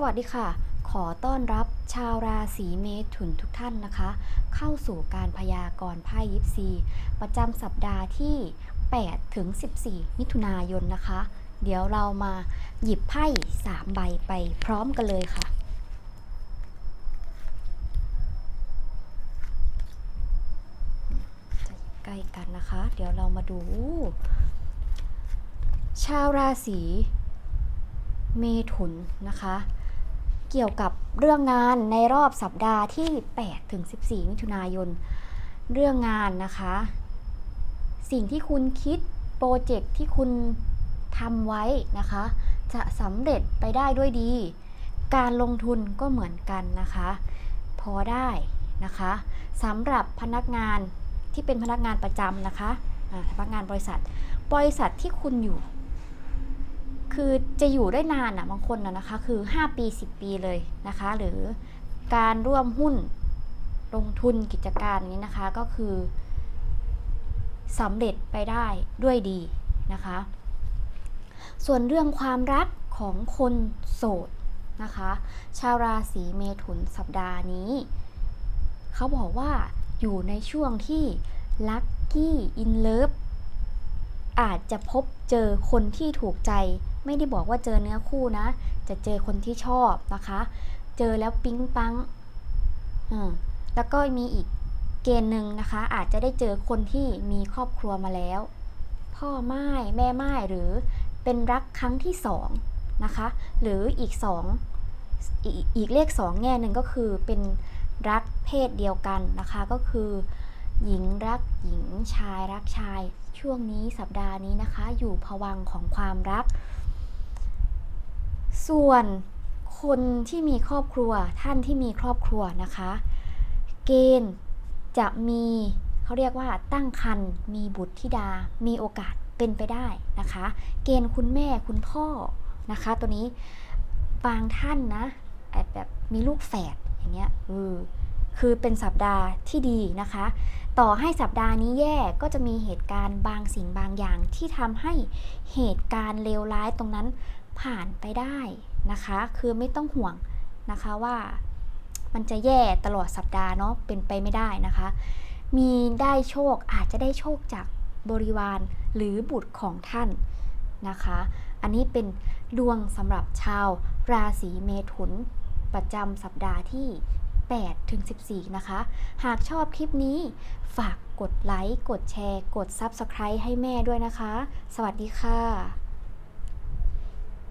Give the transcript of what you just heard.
สวัสดีค่ะ ขอต้อนรับชาวราศีเมถุนทุกท่านนะคะ เข้าสู่การพยากรณ์ไพ่ยิปซี ประจำสัปดาห์ที่ 8 ถึง 14 มิถุนายนนะคะ เดี๋ยวเรามาหยิบไพ่ 3 ใบไปพร้อมกันเลยค่ะจะใกล้กันนะคะ เดี๋ยวเรามาดู ชาวราศีเมถุนนะคะ เกี่ยวกับเรื่องงานในรอบสัปดาห์ที่8ถึง14 มิถุนายน เรื่องงานนะคะ สิ่งที่คุณคิดโปรเจกต์ที่คุณทำไว้นะคะ จะสำเร็จไปได้ด้วยดี การลงทุนก็เหมือนกันนะคะ พอได้นะคะสำหรับพนักงานที่เป็นพนักงานประจำนะคะพนักงานบริษัท บริษัทที่คุณอยู่ คือจะอยู่ได้นานนะบางคนนะนะคะ คือ 5 ปี 10 ปีเลยนะคะ หรือการร่วมหุ้นลงทุนกิจการนี้นะคะก็คือสำเร็จไปได้ด้วยดีนะคะ ส่วนเรื่องความรักของคนโสดนะคะ ชาวราศีเมถุนสัปดาห์นี้ เขาบอกว่าอยู่ในช่วงที่ลัคกี้อินเลิฟอาจจะพบเจอคนที่ถูกใจ ไม่ได้บอกว่าเจอเนื้อคู่นะ จะเจอคนที่ชอบนะคะ เจอแล้วปิ๊งปังอืมแล้วก็มีอีกเกณฑ์หนึ่งนะคะ อาจจะได้เจอคนที่มีครอบครัวมาแล้ว พ่อไม้แม่ไม้หรือเป็นรักครั้งที่สองนะคะ หรืออีกสองอีกเลขสองแง่หนึ่งก็คือเป็นรักเพศเดียวกันนะคะ ก็คือ หญิงรักหญิงชายรักชาย ช่วงนี้สัปดาห์นี้นะคะ อยู่ผวังของความรัก ส่วนคนที่มีครอบครัวท่านที่มีครอบครัวนะคะ เกณฑ์จะมีเขาเรียกว่าตั้งครรภ์มีบุตรธิดา มีโอกาสเป็นไปได้นะคะ เกณฑ์คุณแม่คุณพ่อนะคะ ตัวนี้บางท่านนะแบบบมีลูกแฝดอย่างเงี้ยเออคือเป็นสัปดาห์ที่ดีนะคะ ต่อให้สัปดาห์นี้แย่ก็จะมีเหตุการณ์บางสิ่งบางอย่างที่ทำให้เหตุการณ์เลวร้ายตรงนั้น ผ่านไปได้นะคะ คือไม่ต้องห่วงนะคะว่ามันจะแย่ตลอดสัปดาห์เนาะเป็นไปไม่ได้นะคะ มีได้โชคอาจจะได้โชคจากบริวารหรือบุตรของท่านนะคะ อันนี้เป็นดวงสำหรับชาวราศีเมถุนประจำสัปดาห์ที่8ถึง14 นะคะ หากชอบคลิปนี้ฝากกดไลค์ กดแชร์ กด Subscribe ให้แม่ด้วยนะคะ สวัสดีค่ะ